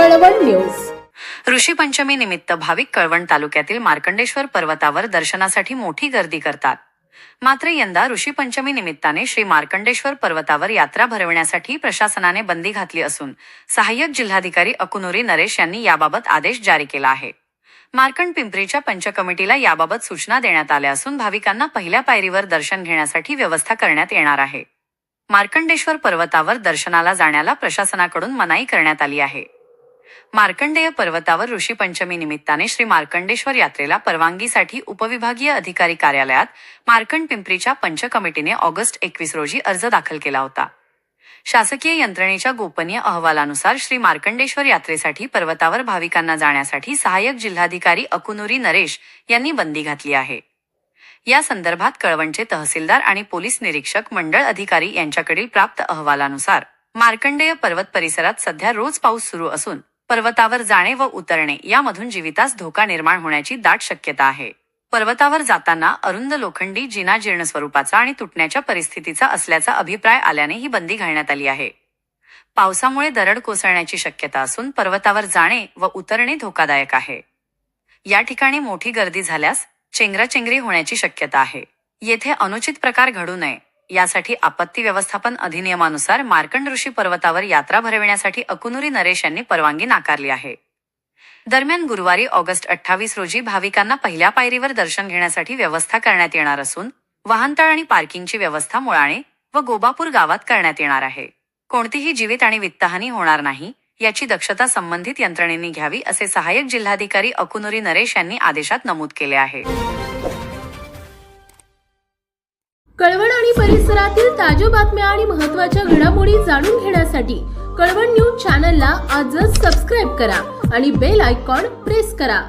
Kalwan news. Rishi Panchami निमित्त भाविक कळवण तालुक्यातील मार्कंडेश्वर पर्वतावर दर्शनासाठी मोठी गर्दी करतात. मात्र यंदा ऋषी पंचमी निमित्ताने श्री मार्कंडेश्वर पर्वतावर यात्रा भरवण्यासाठी प्रशासनाने बंदी घातली असून सहाय्यक जिल्हाधिकारी अकुनुरी नरेश यांनी याबाबत आदेश जारी केला आहे. मार्कंड पिंपरीच्या पंचकमिटीला याबाबत सूचना देण्यात आल्या असून भाविकांना पहिल्या पायरीवर दर्शन घेण्यासाठी व्यवस्था करण्यात येणार आहे. मार्कंडेश्वर पर्वतावर दर्शनाला जाण्याला प्रशासनाकडून मनाई करण्यात आली आहे. मार्कंडेय पर्वतावर ऋषी पंचमी निमित्ताने श्री मार्कंडेश्वर यात्रेला परवानगीसाठी उपविभागीय अधिकारी कार्यालयात मार्कंड पिंपरीच्या पंच कमिटीने ऑगस्ट एकवीस रोजी अर्ज दाखल केला होता. शासकीय यंत्रणेच्या गोपनीय अहवालानुसार श्री मार्कंडेश्वर यात्रेसाठी पर्वतावर भाविकांना जाण्यासाठी सहाय्यक जिल्हाधिकारी अकुनुरी नरेश यांनी बंदी घातली आहे. या संदर्भात कळवणचे तहसीलदार आणि पोलीस निरीक्षक मंडळ अधिकारी यांच्याकडील प्राप्त अहवालानुसार मार्कंडेय पर्वत परिसरात सध्या रोज पाऊस सुरू असून पर्वतावर जाणे व उतरणे यामधून जीवितास धोका निर्माण होण्याची दाट शक्यता आहे. पर्वतावर जाताना अरुंद लोखंडी जिना जीर्ण स्वरूपाचा आणि तुटण्याच्या परिस्थितीचा असल्याचा अभिप्राय आल्याने ही बंदी घालण्यात आली आहे. पावसामुळे दरड कोसळण्याची शक्यता असून पर्वतावर जाणे व उतरणे धोकादायक आहे. या ठिकाणी मोठी गर्दी झाल्यास चेंगराचेंगरी होण्याची शक्यता आहे. येथे अनुचित प्रकार घडू नये. यासाठी आपत्ती व्यवस्थापन अधिनियमानुसार मार्कंड ऋषी पर्वतावर यात्रा भरविण्यासाठी अकुनुरी नरेश यांनी परवानगी नाकारली आहे. दरम्यान गुरुवारी ऑगस्ट अठ्ठावीस रोजी भाविकांना पहिल्या पायरीवर दर्शन घेण्यासाठी व्यवस्था करण्यात येणार असून वाहनतळ आणि पार्किंगची व्यवस्था मुळाणे व गोबापूर गावात करण्यात येणार आहे. कोणतीही जीवित आणि वित्तहानी होणार नाही याची दक्षता संबंधित यंत्रणेनी घ्यावी असे सहाय्यक जिल्हाधिकारी अकुनुरी नरेश यांनी आदेशात नमूद केले आहे. कळवण आणि परिसरातील ताज्या बातम्या आणि महत्त्वाच्या घडामोडी जाणून घेण्यासाठी कळवण न्यूज चॅनलला आजच सबस्क्राईब करा आणि बेल आयकॉन प्रेस करा.